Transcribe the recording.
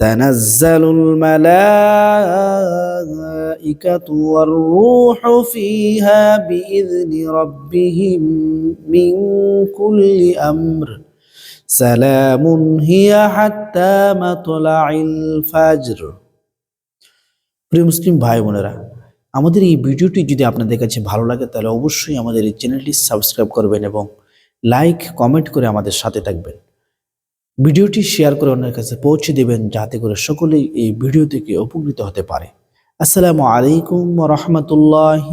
تنزل الملائكة والروح فيها بإذن ربهم من كل أمر سلام هي حتى مطلع الفجر প্রিয় মুসলিম ভাই বোনেরা আমাদের এই ভিডিওটি যদি আপনাদের কাছে ভালো লাগে তাহলে অবশ্যই আমাদের এই চ্যানেলটি সাবস্ক্রাইব করবেন এবং লাইক কমেন্ট করে আমাদের সাথে থাকবেন ভিডিওটি শেয়ার করে অন্যের কাছে পৌঁছে দেবেন যাতে করে সকলেই এই ভিডিও থেকে উপকৃত হতে পারে। আসসালামু আলাইকুম রহমতুল্লাহ